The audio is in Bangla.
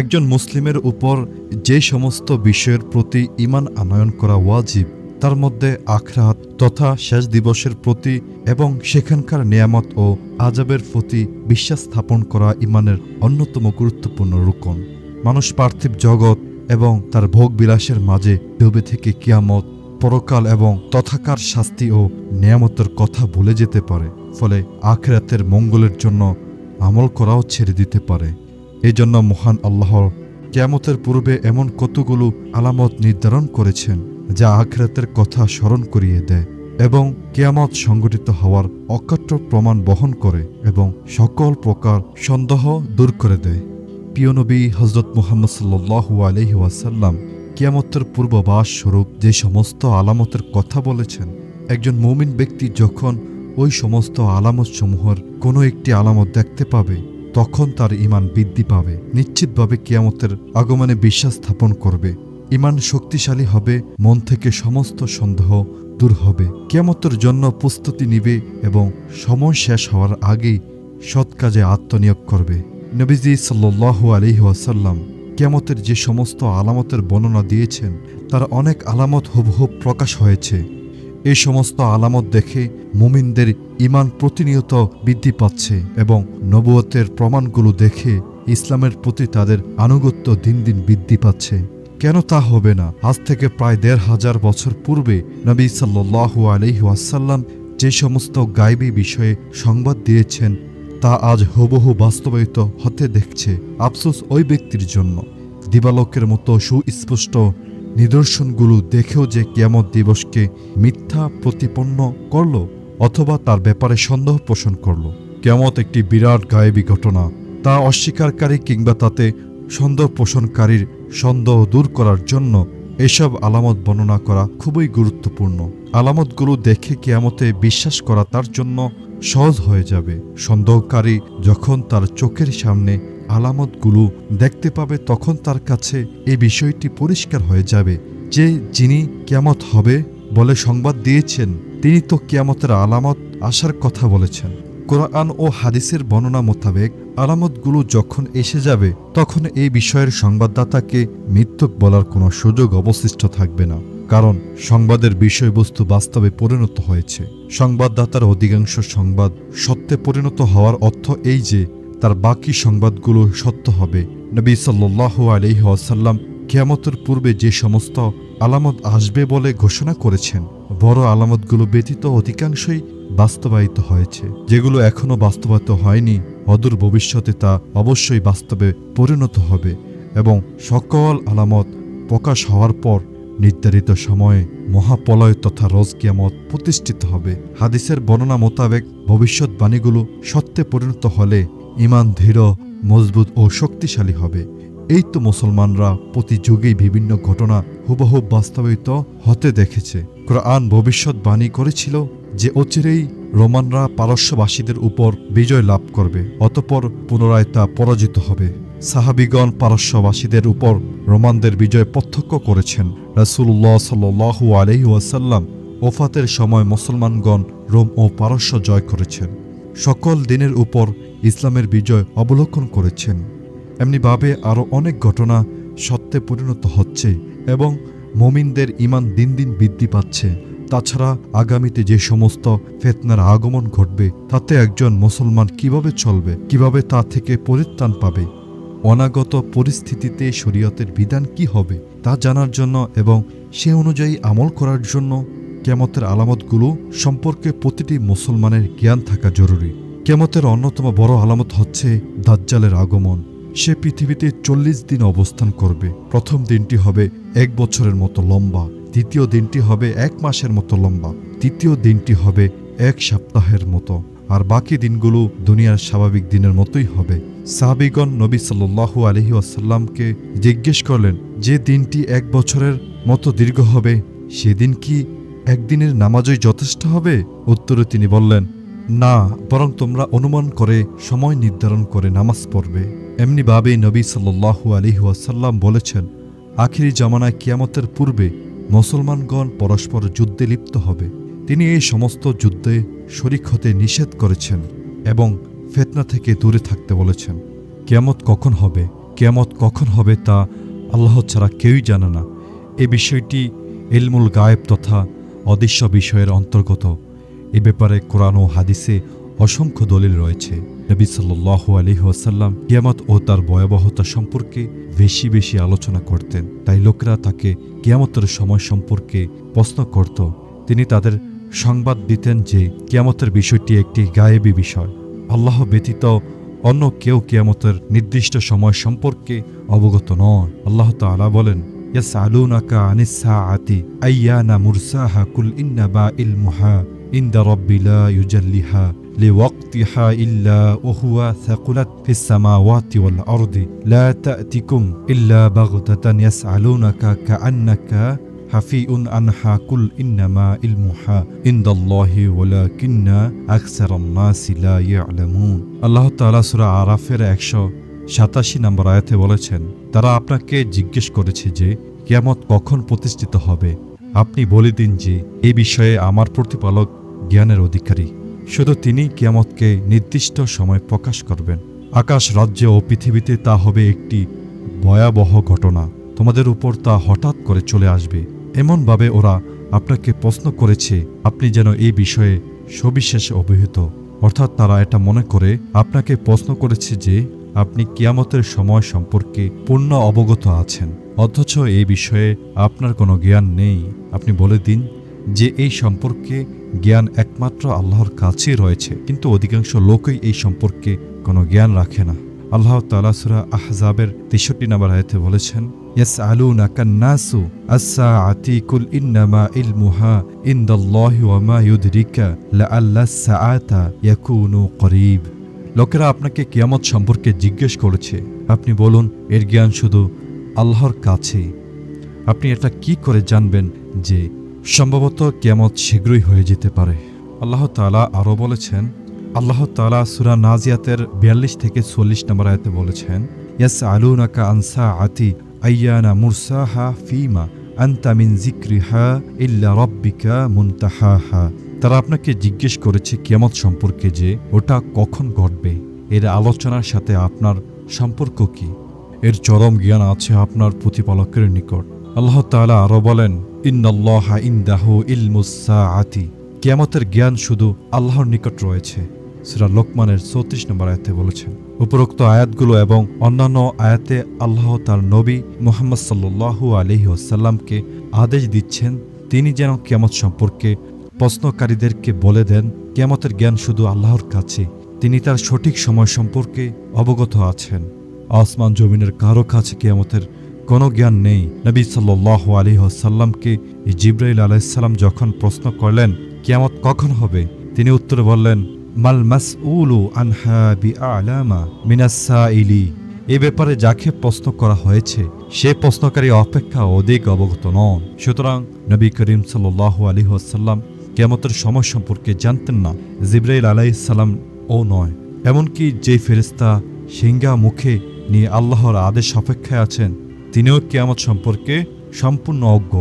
একজন মুসলিমের উপর যে সমস্ত বিষয়ের প্রতি ইমান আনয়ন করা ওয়াজিব, তার মধ্যে আখরাত তথা শেষ দিবসের প্রতি এবং সেখানকার নিয়ামত ও আজাবের প্রতি বিশ্বাস স্থাপন করা ইমানের অন্যতম গুরুত্বপূর্ণ রুকন। মানুষ পার্থিব জগৎ এবং তার ভোগ বিলাসের মাঝে ডুবে থেকে কিয়ামত, পরকাল এবং তথাকার শাস্তি ও নিয়ামতের কথা ভুলে যেতে পারে, ফলে আখরাতের মঙ্গলের জন্য আমল করাও ছেড়ে দিতে পারে। এই জন্য মহান আল্লাহর কেয়ামতের পূর্বে এমন কতগুলো আলামত নির্ধারণ করেছেন, যা আখরাতের কথা স্মরণ করিয়ে দেয় এবং কেয়ামত সংগঠিত হওয়ার অকাট্য প্রমাণ বহন করে এবং সকল প্রকার সন্দেহ দূর করে দেয়। পিয়নবী নবী হজরত মুহাম্মদ সাল্লু আলহি ওয়াসাল্লাম কিয়ামতের পূর্ববাস স্বরূপ যে সমস্ত আলামতের কথা বলেছেন, একজন মৌমিন ব্যক্তি যখন ওই সমস্ত আলামতসমূহের কোনো একটি আলামত দেখতে পাবে তখন তার ইমান বৃদ্ধি পাবে। নিশ্চিতভাবে কিয়ামতের আগমনে বিশ্বাস স্থাপন করবে। ইমান শক্তিশালী হবে, মন থেকে সমস্ত সন্দেহ দূর হবে। কিয়ামতের জন্য প্রস্তুতি নিবে এবং সময় শেষ হওয়ার আগেই সৎ কাজে আত্মনিয়োগ করবে। নবীজি সাল্লু আলহি ওয়াসাল্লাম কেমতের যে সমস্ত আলামতের বর্ণনা দিয়েছেন, তার অনেক আলামত হুবহুব প্রকাশ হয়েছে। এই সমস্ত আলামত দেখে মুমিনদের ইমান প্রতিনিয়ত বৃদ্ধি পাচ্ছে এবং নবুয়তের প্রমাণগুলো দেখে ইসলামের প্রতি তাদের আনুগত্য দিন দিন বৃদ্ধি পাচ্ছে। কেন তা হবে না? আজ থেকে প্রায় দেড় হাজার বছর পূর্বে নবী সাল্লু আলহি ওয়াসাল্লাম যে সমস্ত গাইবী বিষয়ে সংবাদ দিয়েছেন, তা আজ হুবহু বাস্তবায়িত হতে দেখছে। আফসোস ওই ব্যক্তির জন্য। দিবালোকের মতো সুস্পষ্ট নিদর্শনগুলো দেখেও যে কিয়ামত দিবসকে মিথ্যা প্রতিপন্ন করল অথবা তার ব্যাপারে সন্দেহ পোষণ করল। কেমত একটি বিরাট গায়েবী ঘটনা। তা অস্বীকারী কিংবা তাতে সন্দেহ পোষণকারীর সন্দেহ দূর করার জন্য এসব আলামত বর্ণনা করা খুবই গুরুত্বপূর্ণ। আলামতগুলো দেখে কেয়ামতে বিশ্বাস করা তার জন্য সহজ হয়ে যাবে। সন্দেহকারী যখন তার চোখের সামনে আলামতগুলো দেখতে পাবে তখন তার কাছে এই বিষয়টি পরিষ্কার হয়ে যাবে যে যিনি কিয়ামত হবে বলে সংবাদ দিয়েছেন, তিনি তো কিয়ামতের আলামত আসার কথা বলেছেন। কোরআন ও হাদিসের বর্ণনা মোতাবেক আলামতগুলো যখন এসে যাবে, তখন এই বিষয়ের সংবাদদাতাকে মৃত্যুক বলার কোনো সুযোগ অবশিষ্ট থাকবে না, কারণ সংবাদের বিষয়বস্তু বাস্তবে পরিণত হয়েছে। সংবাদদাতার অধিকাংশ সংবাদ সত্যে পরিণত হওয়ার অর্থ এই যে তার বাকি সংবাদগুলো সত্য হবে। নবী সাল্লাহ আলহি আসাল্লাম কেয়ামতের পূর্বে যে সমস্ত আলামত আসবে বলে ঘোষণা করেছেন, বড় আলামতগুলো ব্যতীত অধিকাংশই বাস্তবায়িত হয়েছে। যেগুলো এখনও বাস্তবায়িত হয়নি, অদূর ভবিষ্যতে তা অবশ্যই বাস্তবে পরিণত হবে এবং সকল আলামত প্রকাশ হওয়ার পর নির্ধারিত সময়ে মহাপলয় তথা রোজ কিয়ামত প্রতিষ্ঠিত হবে। হাদিসের বর্ণনা মোতাবেক ভবিষ্যৎবাণীগুলো সত্যে পরিণত হলে ইমান দৃঢ় মজবুত ও শক্তিশালী হবে। এই তো মুসলমানরা প্রতি যুগেই বিভিন্ন ঘটনা হুবহু বাস্তবায়িত হতে দেখেছে। কোরআন ভবিষ্যৎবাণী করেছিল যে অচিরেই রোমানরা পারস্যবাসীদের উপর বিজয় লাভ করবে, অতপর পুনরায় তা পরাজিত হবে। সাহাবিগণ পারস্যবাসীদের উপর রোমানদের বিজয় প্রত্যক্ষ করেছেন। রাসুল্লাহ সাল্লু আলহি ওয়াসাল্লাম ওফাতের সময় মুসলমানগণ রোম ও পারস্য জয় করেছেন। সকল দিনের উপর ইসলামের বিজয় অবলোকন করেছেন। এমনিভাবে আরও অনেক ঘটনা সত্যে পরিণত হচ্ছে এবং মমিনদের ইমান দিন দিন বৃদ্ধি পাচ্ছে। তাছাড়া আগামীতে যে সমস্ত ফেতনার আগমন ঘটবে, তাতে একজন মুসলমান কীভাবে চলবে, কীভাবে তা থেকে পরিত্রাণ পাবে, অনাগত পরিস্থিতিতে শরীয়তের বিধান কি হবে, তা জানার জন্য এবং সে অনুযায়ী আমল করার জন্য কেমতের আলামতগুলো সম্পর্কে প্রতিটি মুসলমানের জ্ঞান থাকা জরুরি। কেমতের অন্যতম বড় আলামত হচ্ছে দাজ্জালের আগমন। সে পৃথিবীতে চল্লিশ দিন অবস্থান করবে। প্রথম দিনটি হবে এক বছরের মতো লম্বা, দ্বিতীয় দিনটি হবে এক মাসের মতো লম্বা, তৃতীয় দিনটি হবে এক সপ্তাহের মতো। আর বাকি দিনগুলো দুনিয়ার স্বাভাবিক দিনের মতোই হবে। সাহাবিগণ নবী সাল্লু আলহি আসাল্লামকে জিজ্ঞেস করলেন, যে দিনটি এক বছরের মতো দীর্ঘ হবে, সেদিন কি একদিনের নামাজই যথেষ্ট হবে? উত্তরে তিনি বললেন না, বরং তোমরা অনুমান করে, সময় নির্ধারণ করে নামাজ পড়বে। এমনিভাবেই নবী সাল্লু আলহি আসাল্লাম বলেছেন, আখিরি জামানায় কিয়ামতের পূর্বে মুসলমানগণ পরস্পর যুদ্ধে লিপ্ত হবে। তিনি এই সমস্ত যুদ্ধে শরিক হতে নিষেধ করেছেন এবং ফেতনা থেকে দূরে থাকতে বলেছেন। কিয়ামত কখন হবে? কেয়ামত কখন হবে তা আল্লাহ ছাড়া কেউই জানে না। এ বিষয়টি এলমুল গায়েব তথা অদৃশ্য বিষয়ের অন্তর্গত। এ ব্যাপারে কোরআন ও হাদিসে অসংখ্য দলিল রয়েছে। নবী সাল্লাহ আলী ওয়াসাল্লাম কিয়ামত ও তার ভয়াবহতা সম্পর্কে বেশি বেশি আলোচনা করতেন। তাই লোকেরা তাকে কিয়ামতের সময় সম্পর্কে প্রশ্ন করত। তিনি তাদের সংবাদ দিতেন যে কিয়ামতের বিষয়টি একটি গায়েবী বিষয়। আল্লাহ ব্যতীত অন্য কেউ কিয়ামতের নির্দিষ্ট সময় সম্পর্কে অবগত নয় আল্লাহ তাআলা বলেন, ইয়াসআলুনাকা আনিস সাআতি আইয়ানা মুরসাহা কুল ইন্নাবা ইলমুহা ইনদা রাব্বি লা ইউজাল্লিহা لوقتها إلا وهو ثقلت في السماوات والأرض لا تأتكم إلا بغتة يسألونك كأنك حفيء عنها قل إنما علمها عند الله ولكن أكثر الناس لا يعلمون আল্লাহ তাআলা সূরা আরাফের 187 নম্বর আয়াতে বলেছেন তারা আপনাকে জিজ্ঞেস করেছে যে কিয়ামত কখন প্রতিষ্ঠিত হবে আপনি বলে দিন যে এই বিষয়ে আমার প্রতিপালক জ্ঞানের অধিকারী। শুধু তিনি কিয়ামতকে নির্দিষ্ট সময় প্রকাশ করবেন। আকাশ, রাজ্য ও পৃথিবীতে তা হবে একটি ভয়াবহ ঘটনা। তোমাদের উপর তা হঠাৎ করে চলে আসবে। এমনভাবে ওরা আপনাকে প্রশ্ন করেছে, আপনি যেন এই বিষয়ে সবিশেষ অবহিত। অর্থাৎ তারা এটা মনে করে, আপনাকে প্রশ্ন করেছে যে, আপনি কিয়ামতের সময় সম্পর্কে পূর্ণ অবগত আছেন। অথচ এই বিষয়ে আপনার কোনো জ্ঞান নেই। আপনি বলে দিন যে এই সম্পর্কে জ্ঞান একমাত্র আল্লাহর কাছেই রয়েছে, কিন্তু অধিকাংশ লোকই এই সম্পর্কে কোনো জ্ঞান রাখে না। আল্লাহ তালাসুরা আহজাবের তেষট্টি নাম্বার আয়তে বলেছেন ওয়ামা ইয়াকুনু করিব। লোকেরা আপনাকে কিয়ামত সম্পর্কে জিজ্ঞেস করেছে। আপনি বলুন, এর জ্ঞান শুধু আল্লাহর কাছেই। আপনি এটা কি করে জানবেন যে সম্ভবত কিয়ামত শীঘ্রই হয়ে যেতে পারে। আল্লাহ তালা আরও বলেছেন, আল্লাহ তালা সুরা নাজিয়াতের বিয়াল্লিশ থেকে চল্লিশ নম্বর আয়তে বলেছেন ইয়াস আলু নাকা আনসা আতি আইয়ানা মুরসাহা ফিমা আন্তা মিন জিক্রিহা ইল্লা রব্বিকা মুনতাহাহা। তারা আপনাকে জিজ্ঞেস করেছে কিয়ামত সম্পর্কে যে ওটা কখন ঘটবে। এর আলোচনার সাথে আপনার সম্পর্ক কি? এর চরম জ্ঞান আছে আপনার প্রতিপালকের নিকট। আল্লাহ তালা আরও বলেন ইন্নাল্লাহা কিয়ামতের জ্ঞান শুধু আল্লাহর নিকট রয়েছে। সুরা লোকমানের চৌত্রিশ নম্বর আয়াতে বলেছেন, উপরোক্ত আয়াতগুলো এবং অন্যান্য আয়াতে আল্লাহ তার নবী মোহাম্মদ সাল্লু আলহি ওসাল্লামকে আদেশ দিচ্ছেন, তিনি যেন কিয়ামত সম্পর্কে প্রশ্নকারীদেরকে বলে দেন, কিয়ামতের জ্ঞান শুধু আল্লাহর কাছে, তিনি তার সঠিক সময় সম্পর্কে অবগত আছেন। আসমান জমিনের কারও কাছে কিয়ামতের কোনো জ্ঞান নেই। নবী সাল্লাহ আলী আসাল্লামকে জিব্রাইল আলাইসাল্লাম যখন প্রশ্ন করলেন, কিয়ামত কখন হবে? তিনি উত্তরে বললেন, মাল মাস উলু আনহা বি আলামা মিনাসা ইলি এ ব্যাপারে যাকে প্রশ্ন করা হয়েছে, সে প্রশ্নকারী অপেক্ষা অধিক অবগত নন। সুতরাং নবী করিম সাল্লাহ আলী আসাল্লাম কেমতের সময় সম্পর্কে জানতেন না, জিব্রাইল আলাইসাল্লাম ও নয়। এমনকি যে ফেরিস্তা সিঙ্গা মুখে নিয়ে আল্লাহর আদেশ অপেক্ষায় আছেন তিনিও কেয়ামত সম্পর্কে সম্পূর্ণ অজ্ঞ।